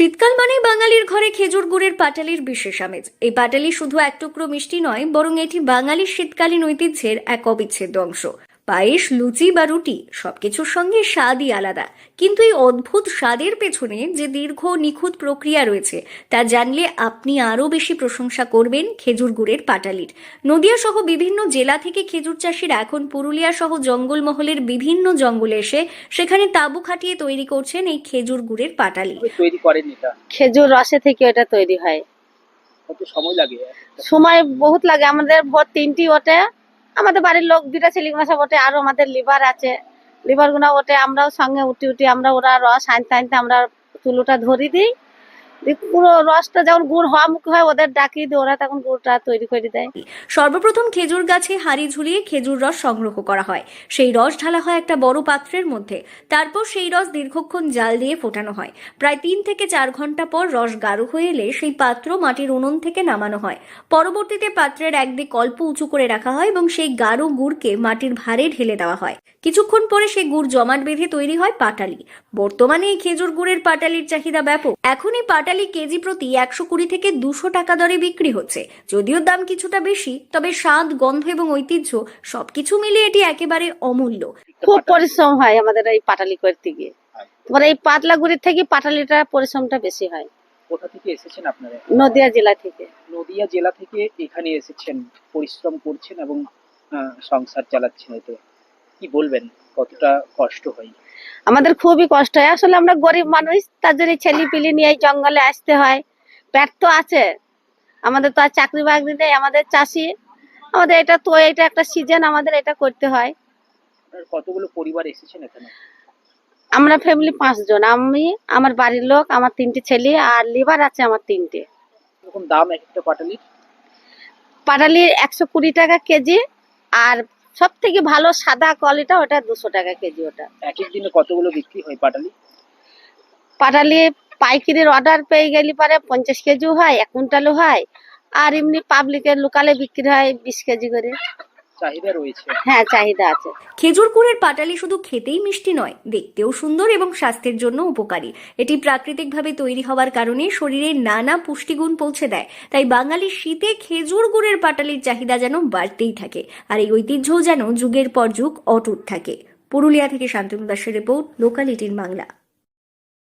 শীতকাল মানে বাঙালির ঘরে খেজুর গুড়ের পাটালির বিশেষ আমেজ। এই পাটালি শুধু এক টুকরো মিষ্টি নয়, বরং এটি বাঙালির শীতকালীন ঐতিহ্যের এক অবিচ্ছেদ্য অংশ। পায়েস লুচি বা রুটি সবকিছুর সঙ্গে স্বাদই আলাদা। কিন্তু এই অদ্ভুত স্বাদের পেছনে যে দীর্ঘ নিখুঁত প্রক্রিয়া রয়েছে তা জানলে আপনি আরও বেশি প্রশংসা করবেন খেজুর গুড়ের পাটালির। নদিয়া সহ বিভিন্ন জেলা থেকে খেজুর চাষিরা এখন পুরুলিয়া সহ জঙ্গলমহলের বিভিন্ন জঙ্গলে এসে সেখানে তাঁবু খাটিয়ে তৈরি করছেন এই খেজুর গুড়ের পাটালি। তৈরি করেন এটা? খেজুর রসে থেকে এটা তৈরি হয়। কত সময় লাগে? সময় বহুত লাগে আমাদের ভোর তিনটি ওঠে। আমাদের বাড়ির লোক দুটা ছেলেগুলো সব ওঠে, আরও আমাদের লিভার আছে। লিভার গুনা ওঠে, আমরাও সঙ্গে উঠি উঠি আমরা ওরা রস আনতে আনতে আমরা চুলোটা ধরি দিই। সর্বপ্রথম খেজুর গাছে হাড়ি ঝুলিয়ে খেজুর রস সংগ্রহ করা হয়। সেই রস ঢালা হয় একটা বড় পাত্রের মধ্যে। তারপর সেই রস দীর্ঘক্ষণ জাল দিয়ে ফোটানো হয়। প্রায় তিন থেকে চার ঘণ্টা পর রস গাঢ় হয়ে এলে সেই পাত্র মাটির উনুন থেকে নামানো হয়। পরবর্তীতে পাত্রের একদিক অল্প উঁচু করে রাখা হয় এবং সেই গাঢ় গুড়কে মাটির ভারে ঢেলে দেওয়া হয়। কিছুক্ষণ পরে সেই গুড় জমাট বেঁধে তৈরি হয় পাটালি। বর্তমানে এই খেজুর গুড়ের পাটালির চাহিদা ব্যাপক। এখন এই পাটালি কেজি প্রতি একশো কুড়ি থেকে দুশো টাকা দরে বিক্রি হচ্ছে। যদিও দাম কিছুটা বেশি তবে স্বাদ গন্ধ এবং ঐতিহ্য সবকিছু মিলিয়ে এটি একেবারে অমূল্য। খুব পরিশ্রম হয় আমাদের এই পাটালি করতে গিয়ে। তোমার এই পাতলা গুড়ির থেকে পাটালিটা পরিশ্রমটা বেশি হয়। কোথা থেকে এসেছেন আপনারা? নদিয়া জেলা থেকে। নদিয়া জেলা থেকে এখানে এসেছেন পরিশ্রম করছেন এবং সংসার চালাচ্ছেন এতে। কি বলবেন? কতটা কষ্ট হয়? আমাদের খুবই কষ্ট হয়। আসলে আমরা গরিব মানুষ তার জন্য ছেলে পিলি নিয়ে জঙ্গলে আসতে হয়। পেট তো আছে। আমাদের তো আর চাকরি বাকরি নেই আমাদের চাষি। আমাদের এটা তো এটা একটা সিজন আমাদের এটা করতে হয়। কতগুলো পরিবার এসেছেন এখানে? আমরা ফ্যামিলি পাঁচজন। আমি আমার বাড়ির লোক আমার তিনটে ছেলে আর লিভার আছে আমার তিনটে। দাম একটা পাটালির? পাটালি একশো কুড়ি টাকা কেজি আর সব থেকে ভালো সাদা কলিটা ওটা দুশো টাকা কেজি ওটা। এক এক দিনে কতগুলো বিক্রি হয় পাটালি? পাটালি পাইকারির অর্ডার পেয়ে গেলে পরে পঞ্চাশ কেজিও হয় এক কুইন্টালও হয় আর এমনি পাবলিকের লোকালে বিক্রি হয় বিশ কেজি করে। চাহিদা রয়েছে। হ্যাঁ চাহিদা আছে। খেজুর গুড়ের পাটালি শুধু খেতেই মিষ্টি নয় দেখতেও সুন্দর এবং স্বাস্থ্যের জন্য উপকারী। এটি প্রাকৃতিকভাবে তৈরি হওয়ার কারণে শরীরে নানা পুষ্টিগুণ পৌঁছে দেয়। তাই বাঙালির শীতে খেজুর গুড়ের পাটালির চাহিদা যেন বাড়তেই থাকে। আর এই ঐতিহ্যও যেন যুগের পর যুগ অটুট থাকে। পুরুলিয়া থেকে শান্তনু দাসের রিপোর্ট লোকালিটির বাংলা।